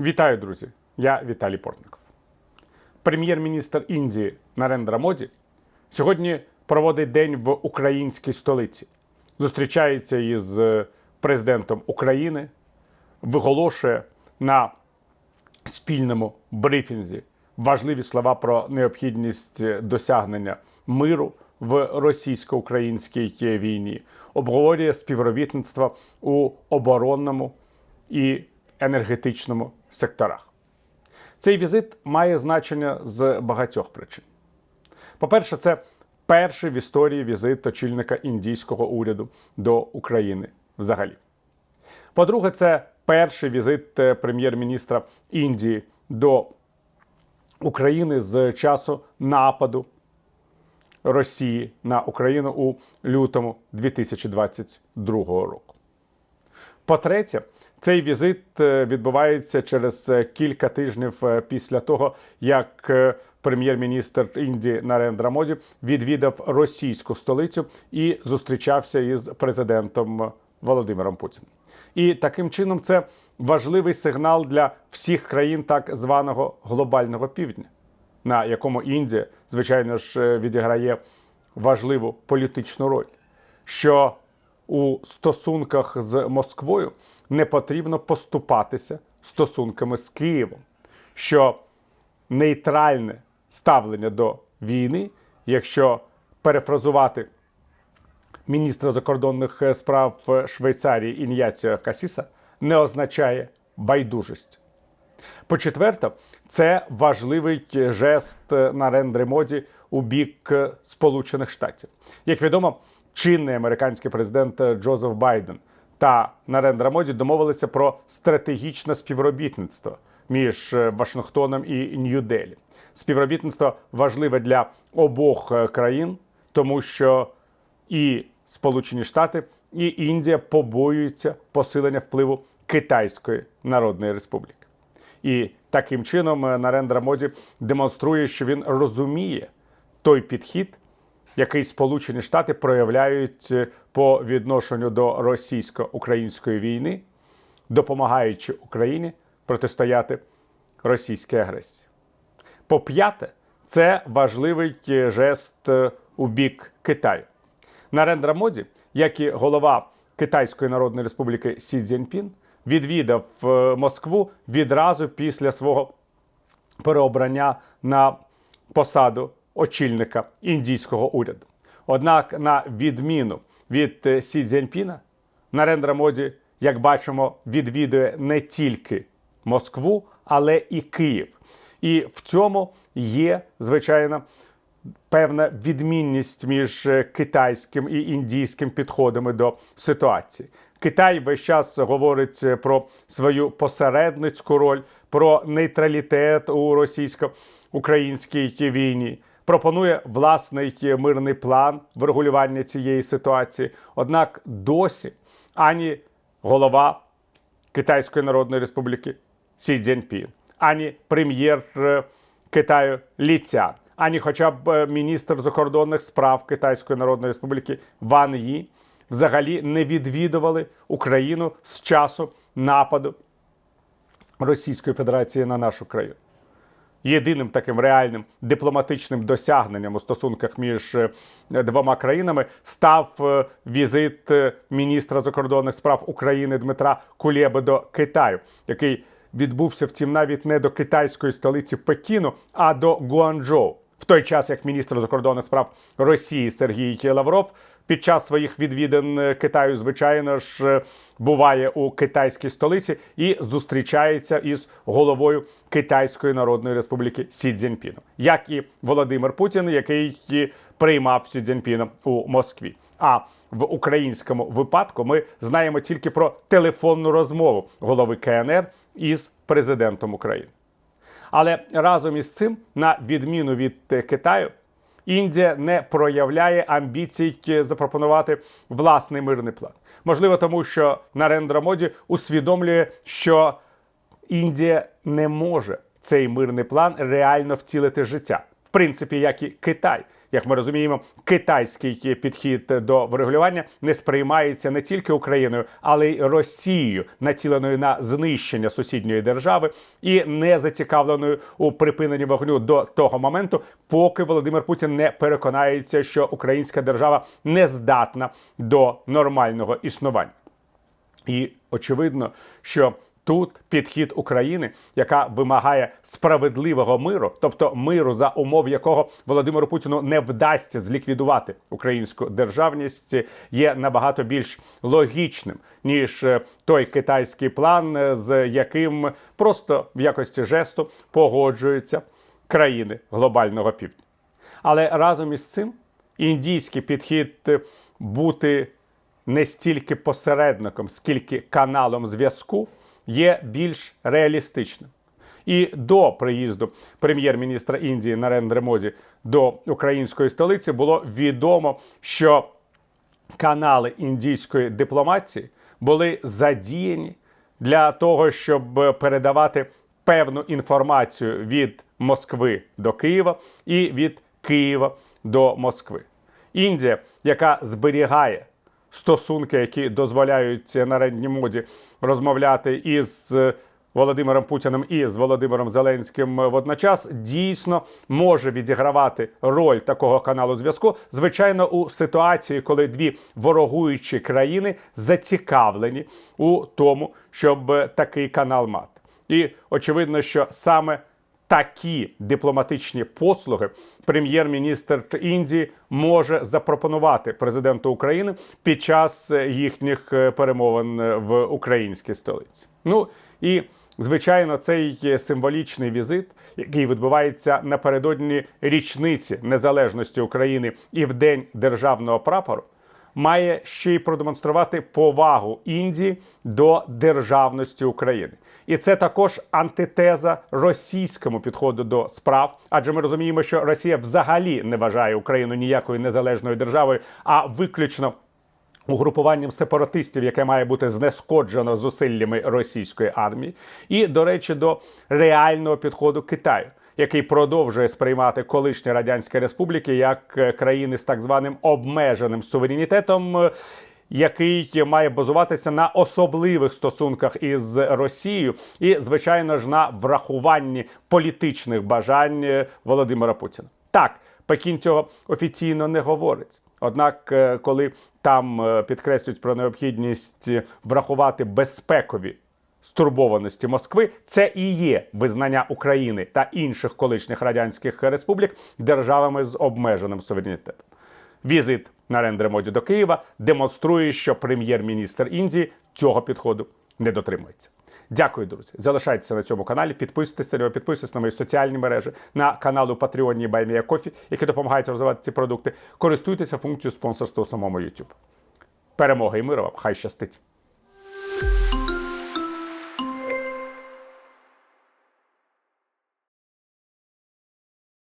Вітаю, друзі! Я Віталій Портников. Прем'єр-міністр Індії Нарендра Моді сьогодні проводить день в українській столиці. Зустрічається із президентом України, виголошує на спільному брифінзі важливі слова про необхідність досягнення миру в російсько-українській війні, обговорює співробітництво у оборонному і енергетичному секторах. Цей візит має значення з багатьох причин. По-перше, це перший в історії візит очільника індійського уряду до України взагалі. По-друге, це перший візит е, прем'єр-міністра Індії до України з часу нападу Росії на Україну у лютому 2022 року. По-третє, цей візит е, відбувається через е, кілька тижнів е, після того, як прем'єр-міністр Індії Нарендра Моді відвідав російську столицю і зустрічався із президентом Володимиром Путіним. І таким чином це важливий сигнал для всіх країн так званого глобального півдня, на якому Індія, звичайно ж, відіграє важливу політичну роль. Що у стосунках з Москвою не потрібно поступатися стосунками з Києвом, що нейтральне ставлення до війни, якщо перефразувати міністра закордонних справ Швейцарії Ін'яціо Касіса, не означає байдужість. По-четверте, це важливий жест Нарендри Моді у бік Сполучених Штатів. Як відомо, чинний американський президент Джозеф Байден та Нарендра Моді домовилися про стратегічне співробітництво між Вашингтоном і Нью-Делі. Співробітництво важливе для обох країн, тому що і Сполучені Штати, і Індія побоюються посилення впливу Китайської Народної Республіки. І таким чином е, Нарендра Моді демонструє, що він розуміє той підхід, який Сполучені Штати проявляють е, по відношенню до російсько-української війни, допомагаючи Україні протистояти російській агресії. По-п'яте, це важливий е, жест е, у бік Китаю. Нарендра Моді, як і голова Китайської Народної Республіки Сі Цзіньпін, відвідав Москву відразу після свого переобрання на посаду очільника індійського уряду. Однак, на відміну від е, Сі Цзіньпіна, Нарендра Моді, як бачимо, відвідує не тільки Москву, але і Київ. І в цьому є, звичайно, певна відмінність між е, китайським і індійським підходами до ситуації. Китай весь час говорить е, про свою посередницьку роль, про нейтралітет у російсько-українській війні. Пропонує власний мирний план врегулювання цієї ситуації. Однак досі ані голова Китайської Народної Республіки Сі Цзіньпін, ані прем'єр е, Китаю Лі Цян, ані хоча б е, міністр закордонних справ Китайської Народної Республіки Ван Ї взагалі не відвідували Україну з часу нападу Російської Федерації на нашу країну. Єдиним таким реальним дипломатичним досягненням у стосунках між е, двома країнами став е, візит е, міністра закордонних справ України Дмитра Кулєби до Китаю, який відбувся втім навіть не до китайської столиці Пекіну, а до Гуанчжоу. В той час як міністр закордонних справ Росії Сергій Лавров під час своїх відвідин е, Китаю, звичайно ж, е, буває у китайській столиці і зустрічається із головою Китайської Народної Республіки Сі Цзіньпіном, як і Володимир Путін, який приймав Сі Цзіньпіна у Москві. А в українському випадку ми знаємо тільки про телефонну розмову голови КНР із президентом України. Але разом із цим, на відміну від е, Китаю, Індія не проявляє амбіцій е, запропонувати власний мирний план. Можливо, тому що Нарендра Моді усвідомлює, що Індія не може цей мирний план реально втілити життя. В принципі, як і Китай, як ми розуміємо, китайський підхід до врегулювання не сприймається не тільки Україною, але й Росією, націленою на знищення сусідньої держави і не зацікавленою у припиненні вогню до того моменту, поки Володимир Путін не переконається, що українська держава не здатна до нормального існування. І очевидно, що тут підхід України, яка вимагає справедливого миру, тобто миру, за умов якого Володимиру Путіну не вдасться зліквідувати українську державність, є набагато більш логічним ніж е, той китайський план, е, з яким просто в якості жесту погоджуються країни глобального півдня. Але разом із цим індійський підхід е, бути не стільки посередником, скільки каналом зв'язку є більш реалістичним. І до приїзду прем'єр-міністра Індії Нарендри Моді до української столиці було відомо, що канали індійської дипломатії були задіяні для того, щоб передавати певну інформацію від Москви до Києва і від Києва до Москви. Індія, яка зберігає стосунки, які дозволяють Нарендні моді розмовляти із Володимиром Путіним і з Володимиром Зеленським водночас дійсно може відігравати роль такого каналу зв'язку. Звичайно, у ситуації, коли дві ворогуючі країни зацікавлені у тому, щоб такий канал мати. І очевидно, що саме такі дипломатичні послуги прем'єр-міністр Індії може запропонувати президенту України під час їхніх е, перемовин е, в українській столиці. Ну і звичайно, цей символічний візит, який відбувається напередодні річниці незалежності України і в день державного прапору. Має ще й продемонструвати повагу Індії до державності України, і це також антитеза російському підходу до справ. Адже ми розуміємо, що Росія взагалі не вважає Україну ніякою незалежною державою, а виключно угрупуванням сепаратистів, яке має бути знешкоджено зусиллями російської армії, і до речі, до реального підходу Китаю. Який продовжує сприймати колишні радянські республіки як е, країни з так званим обмеженим суверенітетом, е, який має базуватися на особливих стосунках із Росією, і звичайно ж на врахуванні політичних бажань е, Володимира Путіна. Так, Пекін цього офіційно не говорить. Однак, коли там підкреслюють про необхідність врахувати безпекові стурбованості Москви, це і є визнання України та інших колишніх радянських республік державами з обмеженим суверенітетом. Візит Нарендри Моді до Києва демонструє, що прем'єр-міністр Індії цього підходу не дотримується. Дякую, друзі. Залишайтеся на цьому каналі, підписуйтесь на нього, підписуйтесь на мої соціальні мережі, на канал у Патреоні Баймія Кофі, які допомагають розвивати ці продукти. Користуйтеся функцією спонсорства у самому YouTube. Перемоги і миру вам! Хай щастить!